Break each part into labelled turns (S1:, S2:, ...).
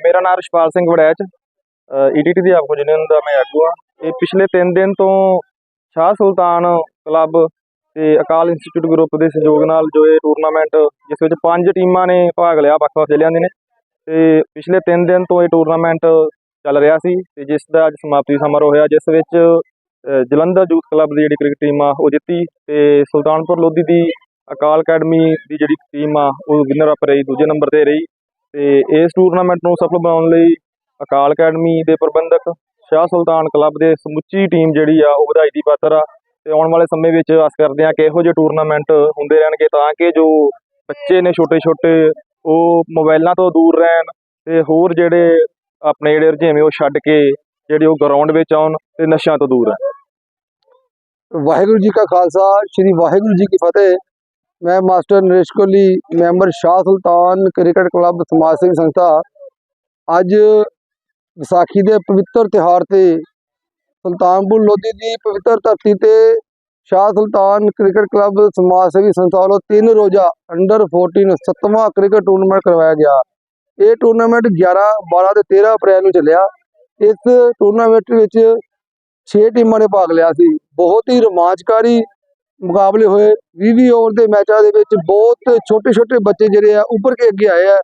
S1: ਮੇਰਾ ਨਾਮ ਰਿਸ਼ਪਾਲ ਸਿੰਘ ਵੜੈਚ ਈਡੀਟੀ ਦੀ ਆਪਕੋ ਯੂਨੀਅਨ ਦਾ ਮੈਂ ਆਗੂ ਹਾਂ। ਇਹ ਪਿਛਲੇ 3 ਦਿਨ ਤੋਂ ਸ਼ਾਹ ਸੁਲਤਾਨ ਕਲੱਬ ਤੇ ਅਕਾਲ ਇੰਸਟੀਚਿਊਟ ਗਰੁੱਪ ਦੇ ਸਹਿਯੋਗ ਨਾਲ ਜੋ ਇਹ ਟੂਰਨਾਮੈਂਟ ਜਿਸ ਵਿੱਚ ਪੰਜ ਟੀਮਾਂ ਨੇ ਭਾਗ ਲਿਆ, ਵੱਖ-ਵੱਖ ਜ਼ਿਲ੍ਹਿਆਂ ਦੇ ਨੇ। ਤੇ ਪਿਛਲੇ 3 ਦਿਨ ਤੋਂ ਇਹ ਟੂਰਨਾਮੈਂਟ ਚੱਲ ਰਿਹਾ ਸੀ ਤੇ ਜਿਸ ਦਾ ਅੱਜ ਸਮਾਪਤੀ ਸਮਾਰੋਹ ਹੋਇਆ, ਜਿਸ ਵਿੱਚ ਜਲੰਧਰ ਯੂਥ ਕਲੱਬ ਦੀ ਜਿਹੜੀ ਕ੍ਰਿਕਟ ਟੀਮ ਆ, ਉਹ ਜਿੱਤੀ ਤੇ ਸੁਲਤਾਨਪੁਰ ਲੋਧੀ ਦੀ ਅਕਾਲ ਅਕੈਡਮੀ ਦੀ ਜਿਹੜੀ ਟੀਮ ਆ, ਉਹ ਵਿਨਰ ਅਪ ਰਹੀ, ਦੂਜੇ ਨੰਬਰ ਤੇ ਰਹੀ। ਤੇ ਇਸ ਟੂਰਨਾਮੈਂਟ ਨੂੰ ਸਫਲ ਬਣਾਉਣ ਲਈ ਅਕਾਲ ਅਕੈਡਮੀ ਦੇ ਪ੍ਰਬੰਧਕ ਸ਼ਾਹ ਸੁਲਤਾਨ ਕਲੱਬ ਦੇ ਸਮੁੱਚੀ ਟੀਮ ਜਿਹੜੀ ਆ ਉਹ ਵਧਾਈ ਦੀ ਪਾਤਰ ਆ। ਤੇ ਆਉਣ ਵਾਲੇ ਸਮੇਂ ਵਿੱਚ ਆਸ ਕਰਦੇ ਆ ਕਿ ਇਹੋ ਜਿਹੇ ਟੂਰਨਾਮੈਂਟ ਹੁੰਦੇ ਰਹਿਣਗੇ ਤਾਂ ਕਿ ਜੋ ਬੱਚੇ ਨੇ ਛੋਟੇ ਛੋਟੇ, ਉਹ ਮੋਬਾਈਲਾਂ ਤੋਂ ਦੂਰ ਰਹਿਣ ਤੇ ਹੋਰ ਜਿਹੜੇ ਆਪਣੇ ਜਿਹੜੇ ਰੁਝੇਵੇਂ ਉਹ ਛੱਡ ਕੇ ਜਿਹੜੇ ਉਹ ਗਰਾਊਂਡ ਵਿੱਚ ਆਉਣ ਤੇ ਨਸ਼ਿਆਂ ਤੋਂ ਦੂਰ ਰਹਿਣ।
S2: ਵਾਹਿਗੁਰੂ ਜੀ ਕਾ ਖਾਲਸਾ, ਸ੍ਰੀ ਵਾਹਿਗੁਰੂ ਜੀ ਕੀ ਫਤਿਹ। ਮੈਂ master Naresh Kohli, member Shah Sultan cricket club ਸਮਾਜ ਸੇਵੀ ਸੰਸਥਾ। ਅੱਜ ਵਿਸਾਖੀ ਦੇ ਪਵਿੱਤਰ ਤਿਉਹਾਰ ਤੇ ਸੁਲਤਾਨਪੁਰ ਲੋਧੀ ਦੀ ਪਵਿੱਤਰ ਧਰਤੀ ਤੇ ਸ਼ਾਹ ਸੁਲਤਾਨ ਕ੍ਰਿਕਟ ਕਲੱਬ ਸਮਾਜ ਸੇਵੀ ਸੰਸਥਾ ਵੱਲੋਂ ਤਿੰਨ ਰੋਜ਼ਾ ਅੰਡਰ 14 ਸੱਤਵਾਂ ਕ੍ਰਿਕਟ ਟੂਰਨਾਮੈਂਟ ਕਰਵਾਇਆ ਗਿਆ। ਇਹ ਟੂਰਨਾਮੈਂਟ 11 12 ਤੇ 13 ਅਪ੍ਰੈਲ ਨੂੰ ਚੱਲਿਆ। ਇਸ ਟੂਰਨਾਮੈਂਟ ਵਿੱਚ 6 ਟੀਮਾਂ ਨੇ ਭਾਗ ਲਿਆ ਸੀ। ਬਹੁਤ ਹੀ ਰੋਮਾਂਚਕਾਰੀ ਮੁਕਾਬਲੇ ਹੋਏ। 20 ਓਵਰ ਦੇ ਮੈਚਾਂ ਦੇ ਵਿੱਚ ਬਹੁਤ ਛੋਟੇ ਛੋਟੇ ਬੱਚੇ ਜਿਹੜੇ ਆ ਉੱਪਰ ਕੇ ਅੱਗੇ ਆਏ ਆ,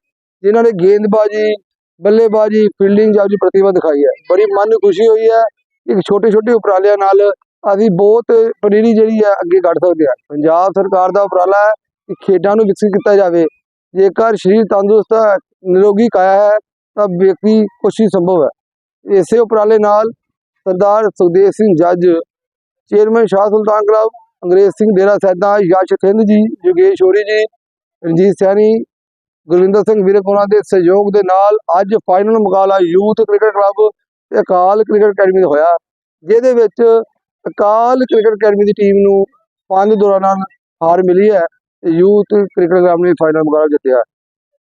S2: ਜਿਨ੍ਹਾਂ ਨੇ ਗੇਂਦਬਾਜ਼ੀ, ਬੱਲੇਬਾਜ਼ੀ, ਫੀਲਡਿੰਗ ਜਾਂ ਆਪਣੀ ਪ੍ਰਤਿਭਾ ਦਿਖਾਈ ਹੈ ਬੜੀ ਮਨ ਨੂੰ ਖੁਸ਼ੀ ਹੋਈ ਹੈ ਇੱਕ ਛੋਟੇ ਛੋਟੇ ਉਪਰਾਲਿਆਂ ਨਾਲ ਅਸੀਂ ਬਹੁਤ ਪਨੀਰੀ ਜਿਹੜੀ ਹੈ ਅੱਗੇ ਕੱਢ ਸਕਦੇ ਹਾਂ ਪੰਜਾਬ ਸਰਕਾਰ ਦਾ ਉਪਰਾਲਾ ਹੈ ਕਿ ਖੇਡਾਂ ਨੂੰ ਵਿਕਸਿਤ ਕੀਤਾ ਜਾਵੇ। ਜੇਕਰ ਸਰੀਰ ਤੰਦਰੁਸਤ ਹੈ ਨਿਰੋਗੀ, ਕਾਇਆ ਹੈ, ਤਾਂ ਵਿਅਕਤੀ ਕੁਛ ਹੀ ਸੰਭਵ ਹੈ। ਇਸੇ ਉਪਰਾਲੇ ਨਾਲ ਸਰਦਾਰ ਸੁਖਦੇਵ ਸਿੰਘ ਜੱਜ, ਚੇਅਰਮੈਨ ਸ਼ਾਹ ਸੁਲਤਾਨ ਕਲੱਬ ਅੰਗਰੇਜ਼ ਸਿੰਘ ਡੇਰਾ ਸੈਦਾ ਯਸ਼ ਥਿੰਦ ਜੀ ਯੋਗੇਸ਼ ਹੋਰੀ ਜੀ, ਰਣਜੀਤ ਸੈਣੀ, ਗੁਰਵਿੰਦਰ ਸਿੰਘ ਵੀਰਕ ਉਹਨਾਂ ਦੇ ਸਹਿਯੋਗ ਦੇ ਨਾਲ ਅੱਜ ਫਾਈਨਲ ਮੁਕਾਬਲਾ ਯੂਥ ਕ੍ਰਿਕਟ ਕਲੱਬ ਤੇ ਅਕਾਲ ਕ੍ਰਿਕਟ ਅਕੈਡਮੀ ਦਾ ਹੋਇਆ, ਜਿਹਦੇ ਵਿੱਚ ਅਕਾਲ ਕ੍ਰਿਕਟ ਅਕੈਡਮੀ ਦੀ ਟੀਮ ਨੂੰ ਪੰਜ ਦੌਰਾਨ ਨਾਲ ਹਾਰ ਮਿਲੀ ਹੈ ਤੇ ਯੂਥ ਕ੍ਰਿਕਟ ਕਲੱਬ ਨੇ ਫਾਈਨਲ ਮੁਕਾਬਲਾ ਜਿੱਤਿਆ।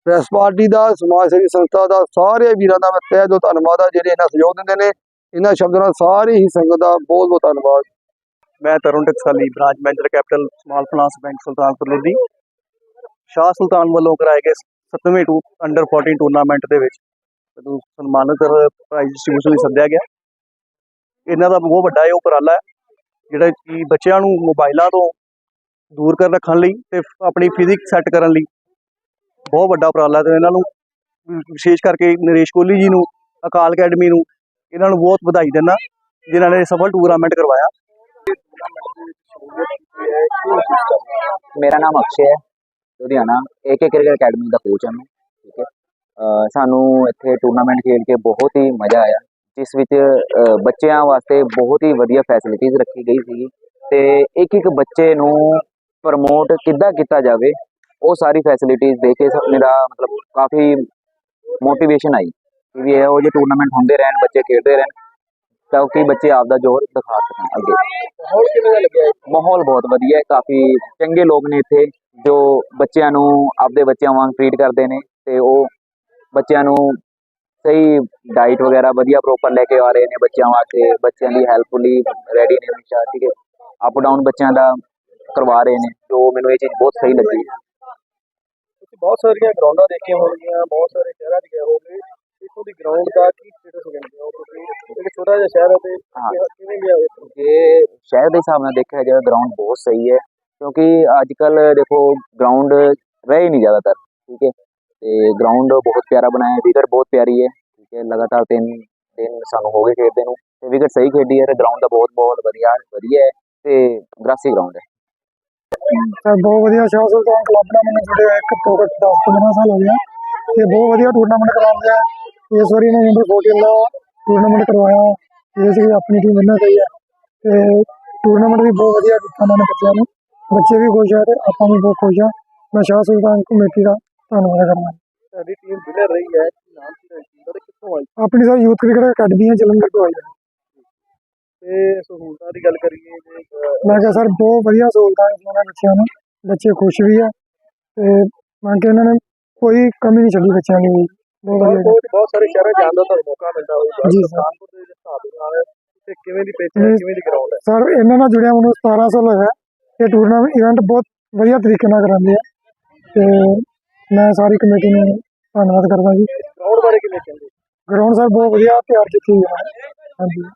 S2: ਪ੍ਰੈਸ ਪਾਰਟੀ ਦਾ, ਸਮਾਜ ਸੇਵੀ ਸੰਸਥਾ ਦਾ, ਸਾਰੇ ਵੀਰਾਂ ਦਾ ਮੈਂ ਤਹਿ ਦਿਲੋਂ ਧੰਨਵਾਦ ਆ, ਜਿਹੜੇ ਇਹਨਾਂ ਸਹਿਯੋਗ ਦਿੰਦੇ ਨੇ, ਇਹਨਾਂ ਸ਼ਬਦਾਂ ਨਾਲ ਸਾਰੀ ਹੀ ਸੰਗਤ ਦਾ ਬਹੁਤ ਬਹੁਤ ਧੰਨਵਾਦ।
S3: ਮੈਂ Tarun Taksali branch manager capital small finance bank Sultanpur Lodhi Shah Sultan ਵੱਲੋਂ ਕਰਾਏ ਗਏ 7ਵੇਂ ਟੂ ਅੰਡਰ 14 ਟੂਰਨਾਮੈਂਟ ਦੇ ਵਿੱਚ ਮੈਨੂੰ ਸਨਮਾਨਿਤ ਪ੍ਰਾਈਜ਼ ਡਿਸਟ੍ਰੀਬਿਊਸ਼ਨ ਲਈ ਸੱਦਿਆ ਗਿਆ। ਇਹਨਾਂ ਦਾ ਬਹੁਤ ਵੱਡਾ ਇਹ ਉਪਰਾਲਾ ਹੈ, ਜਿਹੜਾ ਕਿ ਬੱਚਿਆਂ ਨੂੰ ਮੋਬਾਈਲਾਂ ਤੋਂ ਦੂਰ ਕਰ ਰੱਖਣ ਲਈ ਤੇ ਆਪਣੀ ਫਿਜ਼ਿਕ ਸੈੱਟ ਕਰਨ ਲਈ ਬਹੁਤ ਵੱਡਾ ਉਪਰਾਲਾ ਤੇ ਇਹਨਾਂ ਨੂੰ ਵਿਸ਼ੇਸ਼ ਕਰਕੇ ਨਰੇਸ਼ ਕੋਹਲੀ ਜੀ ਨੂੰ, ਅਕਾਲ ਅਕੈਡਮੀ ਨੂੰ, ਇਹਨਾਂ ਨੂੰ ਬਹੁਤ ਵਧਾਈ ਦਿੰਦਾ, ਜਿਨ੍ਹਾਂ ਨੇ ਸਫਲ ਟੂਰਨਾਮੈਂਟ ਕਰਵਾਇਆ।
S4: ਮੇਰਾ ਨਾਮ ਅਕਸ਼ੇ ਹੈ, ਲੁਧਿਆਣਾ ਏਕੇ ਕ੍ਰਿਕਟ ਅਕੈਡਮੀ ਦਾ ਕੋਚ ਹਾਂ ਮੈਂ, ਠੀਕ ਹੈ। ਸਾਨੂੰ ਇੱਥੇ ਟੂਰਨਾਮੈਂਟ ਖੇਡ ਕੇ ਬਹੁਤ ਹੀ ਮਜ਼ਾ ਆਇਆ, ਜਿਸ ਵਿੱਚ ਬੱਚਿਆਂ ਵਾਸਤੇ ਬਹੁਤ ਹੀ ਵਧੀਆ ਫੈਸਿਲਿਟੀਜ਼ ਰੱਖੀ ਗਈ ਸੀ ਤੇ ਇੱਕ ਇੱਕ ਬੱਚੇ ਨੂੰ ਪ੍ਰਮੋਟ ਕਿੱਦਾਂ ਕੀਤਾ ਜਾਵੇ, ਉਹ ਸਾਰੀ ਫੈਸਿਲਿਟੀਜ਼ ਦੇ ਕੇ ਮੇਰਾ ਮਤਲਬ ਕਾਫੀ ਮੋਟੀਵੇਸ਼ਨ ਆਈ ਕਿ ਵੀ ਇਹੋ ਜਿਹੇ ਟੂਰਨਾਮੈਂਟ ਹੁੰਦੇ ਰਹਿਣ, ਬੱਚੇ ਖੇਡਦੇ ਰਹਿਣ। ਤਾਂ ਕਿ ਬੱਚੇ ਆਪਦਾ ਜ਼ੋਰ ਦਿਖਾ ਸਕਣ ਅੱਗੇ।
S2: ਮਾਹੌਲ ਕਿਵੇਂ ਦਾ ਲੱਗਿਆ
S4: ਮਾਹੌਲ ਬਹੁਤ ਵਧੀਆ ਹੈ ਕਾਫੀ ਚੰਗੇ ਲੋਕ ਨੇ ਇੱਥੇ ਜੋ ਬੱਚਿਆਂ ਨੂੰ ਆਪਦੇ ਬੱਚਿਆਂ ਵਾਂਗ ਟ੍ਰੀਟ ਕਰਦੇ ਨੇ ਤੇ ਉਹ ਬੱਚਿਆਂ ਨੂੰ ਸਹੀ ਡਾਈਟ ਵਗੈਰਾ ਵਧੀਆ ਪ੍ਰੋਪਰ ਲੈ ਕੇ ਆ ਰਹੇ ਨੇ ਬੱਚਿਆਂ ਵਾਸਤੇ ਬੱਚਿਆਂ ਦੀ ਹੈਲਪਫੁਲੀ ਰੈਡੀ ਨੇ ਹਮੇਸ਼ਾ ਠੀਕ ਹੈ। ਅਪ ਡਾਊਨ ਬੱਚਿਆਂ ਦਾ ਕਰਵਾ ਰਹੇ ਨੇ ਜੋ ਮੈਨੂੰ ਇਹ ਚੀਜ਼ ਬਹੁਤ ਸਹੀ ਲੱਗੀ।
S3: ਬਹੁਤ ਸਾਰੀਆਂ ਗਰਾਊਂਡਾਂ ਦੇਖੀਆਂ ਹੋਣਗੀਆਂ ਬਹੁਤ ਸਾਰੇ ਸ਼ਹਿਰਾਂ 'ਚ ਗਏ ਹੋਗੇ ਇੱਥੋਂ ਦੀ ਗਰਾਊਂਡ ਦਾ ਕੀ ਸਟੇਟਸ ਹੋ ਇੱਕ ਛੋਟਾ ਜਿਹਾ ਸ਼ਹਿਰ ਹੈ। ਤੇ। ਕਿਵੇਂ ਗਿਆ
S4: ਜੇ ਸ਼ਹਿਰ ਦੇ ਹਿਸਾਬ ਨਾਲ ਦੇਖਿਆ ਜਾਵੇ ਗਰਾਊਂਡ ਬਹੁਤ ਸਹੀ ਹੈ ਕਿਉਂਕਿ ਅੱਜ ਕੱਲ ਦੇਖੋ ਗਰਾਊਂਡ ਰਹੇ ਨਹੀਂ ਜ਼ਿਆਦਾਤਰ ਠੀਕ ਹੈ? ਤੇ ਗਰਾਊਂਡ ਬਹੁਤ ਪਿਆਰਾ ਬਣਾਇਆ ਵਿਕਟ ਬਹੁਤ ਪਿਆਰੀ ਹੈ ਠੀਕ ਹੈ? ਲਗਾਤਾਰ ਤਿੰਨ ਦਿਨ ਸਾਨੂੰ ਹੋ ਗਏ ਖੇਡਦੇ ਨੂੰ ਤੇ ਵਿਕਟ ਸਹੀ ਖੇਡੀ ਹੈ ਤੇ ਗਰਾਊਂਡ ਦਾ ਬਹੁਤ ਬਹੁਤ ਵਧੀਆ ਵਧੀਆ ਹੈ ਤੇ ਗ੍ਰਾਸੀ ਗਰਾਊਂਡ ਹੈ।
S5: ਬਹੁਤ ਵਧੀਆ ਸ਼ਾਹ ਸੁਲਤਾਨ ਕਲੱਬ ਨਾਲ ਮੈਨੂੰ ਜੁੜੇ ਹੋਏ ਇੱਕ ਤੋਂ ਘੱਟ 10 15 ਸਾਲ ਹੋ ਗਿਆ ਤੇ ਬਹੁਤ ਵਧੀਆ ਟੂਰਨਾਮੈਂਟ ਕਰਾਉਂਦੇ ਆ ਇਸ ਵਾਰੀ ਨੇ ਨੰਬਰ 14 ਦਾ ਟੂਰਨਾਮੈਂਟ ਕਰਵਾਇਆ। ਜਿਹਦੇ 'ਚ ਆਪਣੀ ਟੀਮ ਵਿਨਰ ਗਈ ਹੈ ਤੇ ਟੂਰਨਾਮੈਂਟ ਵੀ ਬਹੁਤ ਵਧੀਆ ਕੀਤਾ ਉਹਨਾਂ ਨੇ ਬੱਚਿਆਂ ਨੂੰ। ਬੱਚੇ ਵੀ ਖੁਸ਼ ਆ ਤੇ ਆਪਾਂ ਵੀ ਬਹੁਤ ਖੁਸ਼ ਆ। ਮੈਂ ਸ਼ਾਹ ਸੁਲਤਾਨ ਕਮੇਟੀ ਦਾ ਧੰਨਵਾਦ ਕਰਨਾ
S3: ਸਾਡੀ ਟੀਮ ਵਿਨਰ ਰਹੀ ਹੈ। ਕੀ ਨਾਮ ਦਾ ਤੇ ਕਿੱਥੋਂ ਆਈ?
S5: ਆਪਣੀ ਸਰ ਯੂਥ ਕ੍ਰਿਕਟ ਅਕੈਡਮੀ ਹੈ ਜਲੰਧਰ ਤੋਂ ਆਈ ਹੈ।
S3: ਤੇ ਸਹੂਲਤਾਂ ਦੀ ਗੱਲ ਕਰੀਏ ਅਹ,
S5: ਮੈਂ ਕਿਹਾ ਸਰ ਬਹੁਤ ਵਧੀਆ ਸਹੂਲਤਾਂ ਹੈ ਉਹਨਾਂ ਬੱਚਿਆਂ ਨੂੰ। ਬੱਚੇ ਖੁਸ਼ ਵੀ ਆ ਤੇ ਮੈਂ ਕਿਹਾ ਇਹਨਾਂ ਨੇ ਕੋਈ ਕਮੀ ਨਹੀਂ ਛੱਡੀ ਬੱਚਿਆਂ ਦੀ। ਬਹੁਤ
S3: ਸਾਰੇ ਸ਼ਹਿਰਾਂ ਜਾਣ ਦਾ ਤੁਹਾਨੂੰ ਮੌਕਾ ਮਿਲਦਾ ਹੋਊਗਾ।
S5: ਜੀ ਸਰ।
S3: ਸੁਲਤਾਨਪੁਰ ਦੇ ਹਿਸਾਬ ਦੇ ਨਾਲ ਤੇ ਕਿਵੇਂ ਦੀ ਪਿੱਚ ਹੈ
S5: ਜੀ।
S3: ਕਿਵੇਂ ਦੀ ਗਰਾਊਂਡ ਹੈ?
S5: ਸਰ ਇਹਨਾਂ ਨਾਲ ਜੁੜਿਆ ਮੈਨੂੰ 17 ਸਾਲ ਹੋਇਆ। ਇਹ ਟੂਰਨਾਮੈਂਟ ਇਵੈਂਟ ਬਹੁਤ ਵਧੀਆ ਤਰੀਕੇ ਨਾਲ ਕਰਾਉਂਦੇ ਆ। ਤੇ ਮੈਂ ਸਾਰੀ ਕਮੇਟੀ ਨੂੰ ਧੰਨਵਾਦ ਕਰਦਾ ਜੀ।
S3: ਗਰਾਊਂਡ
S6: ਗਰਾਊਂਡ ਬਾਰੇ ਕਿਵੇਂ ਕਹਿੰਦੇ?
S5: ਗਰਾਊਂਡ ਸਰ ਬਹੁਤ ਵਧੀਆ ਤਿਆਰ ਕੀਤੀ ਹੋਈ ਹੈ। ਹਾਂਜੀ।